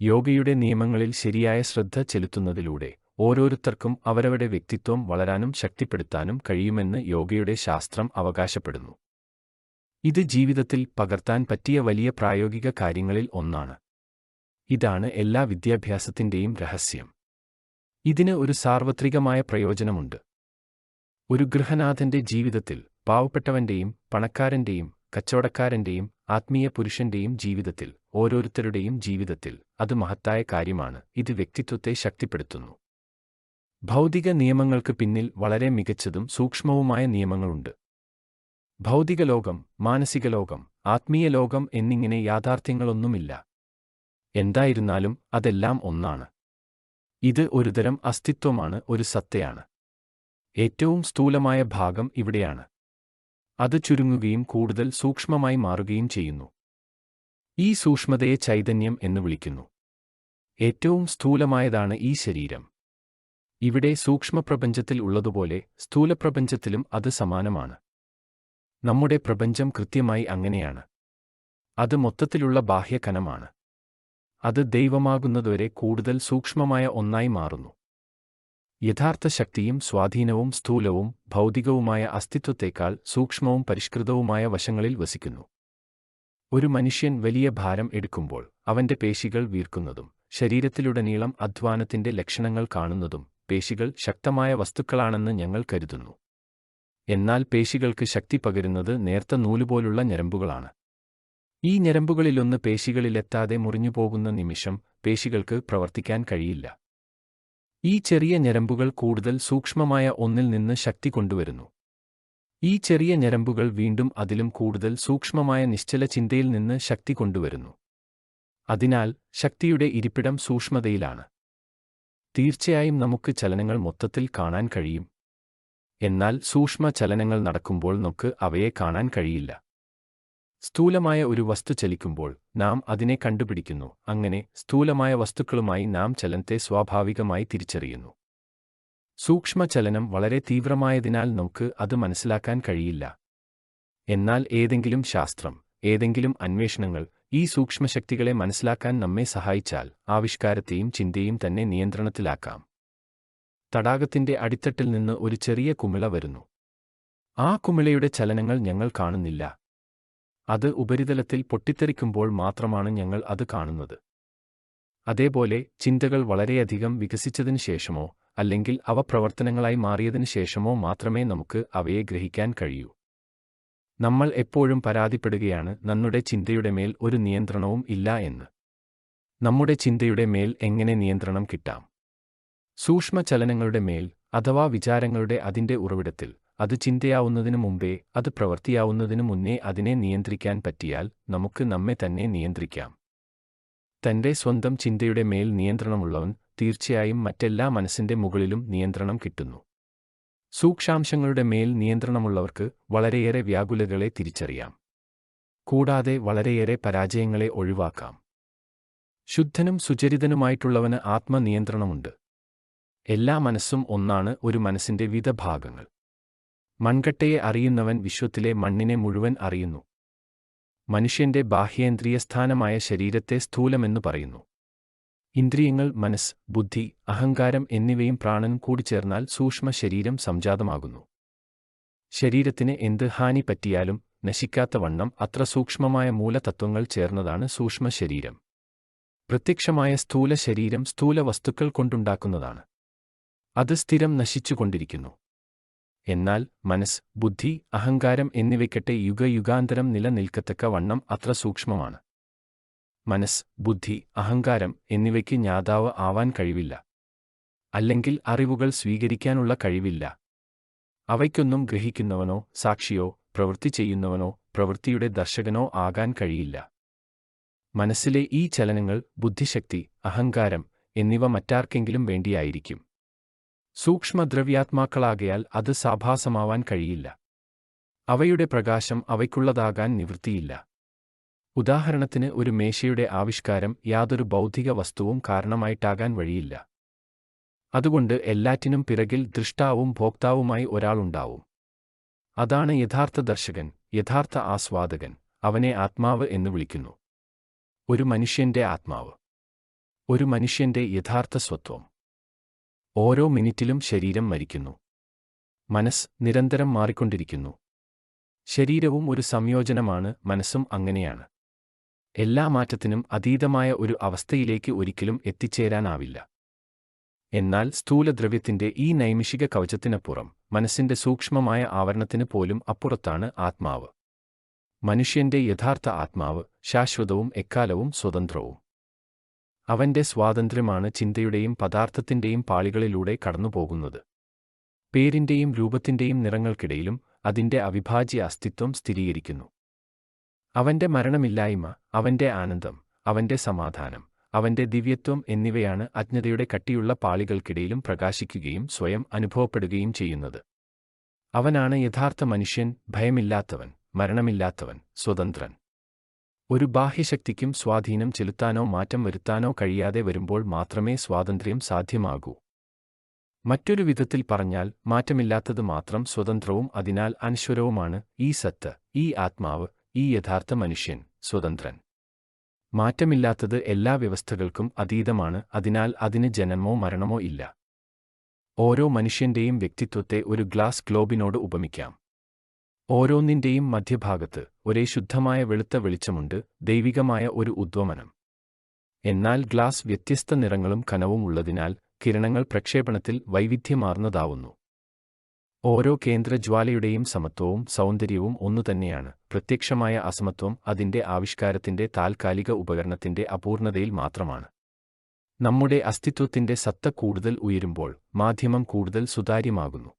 യോഗയുടെ നിയമങ്ങളിൽ ശരിയായ ശ്രദ്ധ ചെലുത്തുന്നതിലൂടെ ഓരോരുത്തർക്കും അവരവരുടെ വ്യക്തിത്വം വളരാനും ശക്തിപ്പെടുത്താനും കഴിയുമെന്ന് യോഗയുടെ ശാസ്ത്രം അവകാശപ്പെടുന്നു. ഇത് ജീവിതത്തിൽ പകർത്താൻ പറ്റിയ വലിയ പ്രായോഗിക കാര്യങ്ങളിൽ ഒന്നാണ്. ഇതാണ് എല്ലാ വിദ്യാഭ്യാസത്തിന്റെയും രഹസ്യം. ഇതിന് ഒരു സാർവത്രികമായ പ്രയോജനമുണ്ട്. ഒരു ഗൃഹനാഥന്റെ ജീവിതത്തിൽ പാവപ്പെട്ടവന്റെയും പണക്കാരന്റെയും കച്ചവടക്കാരന്റെയും ആത്മീയ പുരുഷന്റെയും ജീവിതത്തിൽ ഓരോരുത്തരുടെയും ജീവിതത്തിൽ അത് മഹത്തായ കാര്യമാണ് ഇത് വ്യക്തിത്വത്തെ ശക്തിപ്പെടുത്തുന്നു. ഭൗതിക നിയമങ്ങൾക്ക് പിന്നിൽ വളരെ മികച്ചതും സൂക്ഷ്മവുമായ നിയമങ്ങളുണ്ട്. ഭൗതിക ലോകം മാനസിക ലോകം ആത്മീയ ലോകം എന്നിങ്ങനെ യാഥാർത്ഥ്യങ്ങളൊന്നുമില്ല. എന്തായിരുന്നാലും അതെല്ലാം ഒന്നാണ്. ഇത് ഒരുതരം അസ്തിത്വമാണ് ഒരു സത്തയാണ്. ഏറ്റവും സ്ഥൂലമായ ഭാഗം ഇവിടെയാണ്. അത് ചുരുങ്ങുകയും കൂടുതൽ സൂക്ഷ്മമായി മാറുകയും ചെയ്യുന്നു. ഈ സൂക്ഷ്മതയെ ചൈതന്യം എന്ന് വിളിക്കുന്നു. ഏറ്റവും സ്ഥൂലമായതാണ് ഈ ശരീരം. ഇവിടെ സൂക്ഷ്മപ്രപഞ്ചത്തിൽ ഉള്ളതുപോലെ സ്ഥൂലപ്രപഞ്ചത്തിലും അത് സമാനമാണ്. നമ്മുടെ പ്രപഞ്ചം കൃത്യമായി അങ്ങനെയാണ്. അത് മൊത്തത്തിലുള്ള ബാഹ്യകനമാണ് അത് ദൈവമാകുന്നതുവരെ കൂടുതൽ സൂക്ഷ്മമായ ഒന്നായി മാറുന്നു. യഥാർത്ഥ ശക്തിയും സ്വാധീനവും സ്ഥൂലവും ഭൗതികവുമായ അസ്തിത്വത്തേക്കാൾ സൂക്ഷ്മവും പരിഷ്കൃതവുമായ വശങ്ങളിൽ വസിക്കുന്നു. ഒരു മനുഷ്യൻ വലിയ ഭാരം എടുക്കുമ്പോൾ അവന്റെ പേശികൾ വീർക്കുന്നതും ശരീരത്തിലുടനീളം അധ്വാനത്തിന്റെ ലക്ഷണങ്ങൾ കാണുന്നതും പേശികൾ ശക്തമായ വസ്തുക്കളാണെന്ന് ഞങ്ങൾ കരുതുന്നു. എന്നാൽ പേശികൾക്ക് ശക്തി പകരുന്നത് നേർത്ത നൂലുപോലുള്ള ഞരമ്പുകളാണ്. ഈ ഞരമ്പുകളിലൊന്ന് പേശികളിലെത്താതെ മുറിഞ്ഞുപോകുന്ന നിമിഷം പേശികൾക്ക് പ്രവർത്തിക്കാൻ കഴിയില്ല. ഈ ചെറിയ ഞരമ്പുകൾ കൂടുതൽ സൂക്ഷ്മമായ ഒന്നിൽ നിന്ന് ശക്തി കൊണ്ടുവരുന്നു. ഈ ചെറിയ ഞരമ്പുകൾ വീണ്ടും അതിലും കൂടുതൽ സൂക്ഷ്മമായ നിശ്ചല ചിന്തയിൽ നിന്ന് ശക്തി കൊണ്ടുവരുന്നു. അതിനാൽ ശക്തിയുടെ ഇരിപ്പിടം സൂക്ഷ്മതയിലാണ്. തീർച്ചയായും നമുക്ക് ചലനങ്ങൾ മൊത്തത്തിൽ കാണാൻ കഴിയും. എന്നാൽ സൂക്ഷ്മ ചലനങ്ങൾ നടക്കുമ്പോൾ നമുക്ക് അവയെ കാണാൻ കഴിയില്ല. സ്ഥൂലമായ ഒരു വസ്തു ചലിക്കുമ്പോൾ നാം അതിനെ കണ്ടുപിടിക്കുന്നു. അങ്ങനെ സ്ഥൂലമായ വസ്തുക്കളുമായി നാം ചലനത്തെ സ്വാഭാവികമായി തിരിച്ചറിയുന്നു. സൂക്ഷ്മചലനം വളരെ തീവ്രമായതിനാൽ നമുക്ക് അത് മനസ്സിലാക്കാൻ കഴിയില്ല. എന്നാൽ ഏതെങ്കിലും ശാസ്ത്രം ഏതെങ്കിലും അന്വേഷണങ്ങൾ ഈ സൂക്ഷ്മശക്തികളെ മനസ്സിലാക്കാൻ നമ്മെ സഹായിച്ചാൽ ആവിഷ്കാരത്തെയും ചിന്തയും തന്നെ നിയന്ത്രണത്തിലാക്കാം. തടാകത്തിന്റെ അടിത്തട്ടിൽ നിന്ന് ഒരു ചെറിയ കുമിള വരുന്നു. ആ കുമിളയുടെ ചലനങ്ങൾ ഞങ്ങൾ കാണുന്നില്ല. അത് ഉപരിതലത്തിൽ പൊട്ടിത്തെറിക്കുമ്പോൾ മാത്രമാണ് ഞങ്ങൾ അത് കാണുന്നത്. അതേപോലെ ചിന്തകൾ വളരെയധികം വികസിച്ചതിനു ശേഷമോ അല്ലെങ്കിൽ അവ പ്രവർത്തനങ്ങളായി മാറിയതിനു ശേഷമോ മാത്രമേ നമുക്ക് അവയെ ഗ്രഹിക്കാൻ കഴിയൂ. നമ്മൾ എപ്പോഴും പരാതിപ്പെടുകയാണ് നമ്മുടെ ചിന്തയുടെ മേൽ ഒരു നിയന്ത്രണവും ഇല്ല എന്ന്. നമ്മുടെ ചിന്തയുടെ മേൽ എങ്ങനെ നിയന്ത്രണം കിട്ടാം? സൂക്ഷ്മചലനങ്ങളുടെ മേൽ അഥവാ വിചാരങ്ങളുടെ അതിന്റെ ഉറവിടത്തിൽ അത് ചിന്തയാവുന്നതിനു മുമ്പേ അത് പ്രവർത്തിയാവുന്നതിനു മുന്നേ അതിനെ നിയന്ത്രിക്കാൻ പറ്റിയാൽ നമുക്ക് നമ്മെ തന്നെ നിയന്ത്രിക്കാം. തന്റെ സ്വന്തം ചിന്തയുടെ മേൽ നിയന്ത്രണമുള്ളവൻ തീർച്ചയായും മറ്റെല്ലാ മനസ്സിന്റെ മുകളിലും നിയന്ത്രണം കിട്ടുന്നു. സൂക്ഷാംശങ്ങളുടെ മേൽ നിയന്ത്രണമുള്ളവർക്ക് വളരെയേറെ വ്യാകുലതകളെ തിരിച്ചറിയാം. കൂടാതെ വളരെയേറെ പരാജയങ്ങളെ ഒഴിവാക്കാം. ശുദ്ധനും സുചരിതനുമായിട്ടുള്ളവന് ആത്മനിയന്ത്രണമുണ്ട്. എല്ലാ മനസ്സും ഒന്നാണ് ഒരു മനസ്സിന്റെ വിധ ഭാഗങ്ങൾ. മൺകട്ടയെ അറിയുന്നവൻ വിശ്വത്തിലെ മണ്ണിനെ മുഴുവൻ അറിയുന്നു. മനുഷ്യന്റെ ബാഹ്യേന്ദ്രിയസ്ഥാനമായ ശരീരത്തെ സ്ഥൂലമെന്നു പറയുന്നു. ഇന്ദ്രിയങ്ങൾ മനസ്സ് ബുദ്ധി അഹങ്കാരം എന്നിവയും പ്രാണനും കൂടിച്ചേർന്നാൽ സൂക്ഷ്മ ശരീരം സംജാതമാകുന്നു. ശരീരത്തിന് എന്ത് ഹാനി പറ്റിയാലും നശിക്കാത്ത വണ്ണം അത്ര സൂക്ഷ്മമായ മൂലതത്വങ്ങൾ ചേർന്നതാണ് സൂക്ഷ്മ ശരീരം. പ്രത്യക്ഷമായ സ്ഥൂല ശരീരം സ്ഥൂല വസ്തുക്കൾ കൊണ്ടുണ്ടാക്കുന്നതാണ്. അത് സ്ഥിരം നശിച്ചുകൊണ്ടിരിക്കുന്നു. എന്നാൽ മനസ്സ് ബുദ്ധി അഹങ്കാരം എന്നിവയ്ക്കട്ടെ യുഗയുഗാന്തരം നിലനിൽക്കത്തക്ക വണ്ണം അത്ര സൂക്ഷ്മമാണ്. മനസ്സ് ബുദ്ധി അഹങ്കാരം എന്നിവയ്ക്ക് ജ്ഞാതാവ് ആവാൻ കഴിവില്ല. അല്ലെങ്കിൽ അറിവുകൾ സ്വീകരിക്കാനുള്ള കഴിവില്ല. അവയ്ക്കൊന്നും ഗ്രഹിക്കുന്നവനോ സാക്ഷിയോ പ്രവൃത്തി ചെയ്യുന്നവനോ പ്രവൃത്തിയുടെ ദർശകനോ ആകാൻ കഴിയില്ല. മനസ്സിലെ ഈ ചലനങ്ങൾ ബുദ്ധിശക്തി അഹങ്കാരം എന്നിവ മറ്റാർക്കെങ്കിലും വേണ്ടിയായിരിക്കും. സൂക്ഷ്മദ്രവ്യാത്മാക്കളാകയാൽ അത് സാഭാസമാവാൻ കഴിയില്ല. അവയുടെ പ്രകാശം അവയ്ക്കുള്ളതാകാൻ നിവൃത്തിയില്ല. ഉദാഹരണത്തിന് ഒരു മേശയുടെ ആവിഷ്കാരം യാതൊരു ബൗദ്ധിക വസ്തുവും കാരണമായിട്ടാകാൻ വഴിയില്ല. അതുകൊണ്ട് എല്ലാറ്റിനും പിറകിൽ ദൃഷ്ടാവും ഭോക്താവുമായി ഒരാളുണ്ടാവും. അതാണ് യഥാർത്ഥ ദർശകൻ യഥാർത്ഥ ആസ്വാദകൻ അവനെ ആത്മാവ് എന്ന് വിളിക്കുന്നു. ഒരു മനുഷ്യന്റെ ആത്മാവ്. ഒരു മനുഷ്യന്റെ യഥാർത്ഥ സ്വത്വം. ഓരോ മിനിറ്റിലും ശരീരം മരിക്കുന്നു. മനസ്സ് നിരന്തരം മാറിക്കൊണ്ടിരിക്കുന്നു. ശരീരവും ഒരു സംയോജനമാണ് മനസ്സും അങ്ങനെയാണ്. എല്ലാ മാറ്റത്തിനും അതീതമായ ഒരു അവസ്ഥയിലേക്ക് ഒരിക്കലും എത്തിച്ചേരാനാവില്ല. എന്നാൽ സ്ഥൂലദ്രവ്യത്തിന്റെ ഈ നൈമിഷിക കവചത്തിനപ്പുറം മനസ്സിന്റെ സൂക്ഷ്മമായ ആവരണത്തിന് പോലും അപ്പുറത്താണ് ആത്മാവ്. മനുഷ്യന്റെ യഥാർത്ഥ ആത്മാവ് ശാശ്വതവും എക്കാലവും സ്വതന്ത്രവും. അവന്റെ സ്വാതന്ത്ര്യമാണ് ചിന്തയുടെയും പദാർത്ഥത്തിന്റെയും പാളികളിലൂടെ കടന്നുപോകുന്നത്. പേരിന്റെയും രൂപത്തിന്റെയും നിറങ്ങൾക്കിടയിലും അതിന്റെ അവിഭാജ്യ അസ്തിത്വം സ്ഥിരീകരിക്കുന്നു. അവന്റെ മരണമില്ലായ്മ അവന്റെ ആനന്ദം അവന്റെ സമാധാനം അവന്റെ ദിവ്യത്വം എന്നിവയാണ് അജ്ഞതയുടെ കട്ടിയുള്ള പാളികൾക്കിടയിലും പ്രകാശിക്കുകയും സ്വയം അനുഭവപ്പെടുകയും ചെയ്യുന്നത്. അവനാണ് യഥാർത്ഥ മനുഷ്യൻ ഭയമില്ലാത്തവൻ മരണമില്ലാത്തവൻ സ്വതന്ത്രൻ. ഒരു ബാഹ്യശക്തിക്കും സ്വാധീനം ചെലുത്താനോ മാറ്റം വരുത്താനോ കഴിയാതെ വരുമ്പോൾ മാത്രമേ സ്വാതന്ത്ര്യം സാധ്യമാകൂ. മറ്റൊരു വിധത്തിൽ പറഞ്ഞാൽ മാറ്റമില്ലാത്തത് മാത്രം സ്വതന്ത്രവും അതിനാൽ അനശ്വരവുമാണ് ഈ സത്ത് ഈ ആത്മാവ് ഈ യഥാർത്ഥ മനുഷ്യൻ സ്വതന്ത്രൻ. മാറ്റമില്ലാത്തത് എല്ലാ വ്യവസ്ഥകൾക്കും അതീതമാണ് അതിനാൽ അതിന് ജനമോ മരണമോ ഇല്ല. ഓരോ മനുഷ്യന്റെയും വ്യക്തിത്വത്തെ ഒരു ഗ്ലാസ് ഗ്ലോബിനോട് ഉപമിക്കാം. ഓരോന്നിന്റെയും മധ്യഭാഗത്ത് ഒരേ ശുദ്ധമായ വെളുത്ത വെളിച്ചമുണ്ട് ദൈവികമായ ഒരു ഉദ്വമനം. എന്നാൽ ഗ്ലാസ് വ്യത്യസ്ത നിറങ്ങളും കനവും ഉള്ളതിനാൽ കിരണങ്ങൾ പ്രക്ഷേപണത്തിൽ വൈവിധ്യമാർന്നതാവുന്നു. ഓരോ കേന്ദ്രജ്വാലയുടെയും സമത്വവും സൗന്ദര്യവും ഒന്നുതന്നെയാണ് പ്രത്യക്ഷമായ അസമത്വം അതിന്റെ ആവിഷ്കാരത്തിന്റെ താൽക്കാലിക ഉപകരണത്തിന്റെ അപൂർണതയിൽ മാത്രമാണ്. നമ്മുടെ അസ്തിത്വത്തിന്റെ സത്ത കൂടുതൽ ഉയരുമ്പോൾ മാധ്യമം കൂടുതൽ സുതാര്യമാകുന്നു.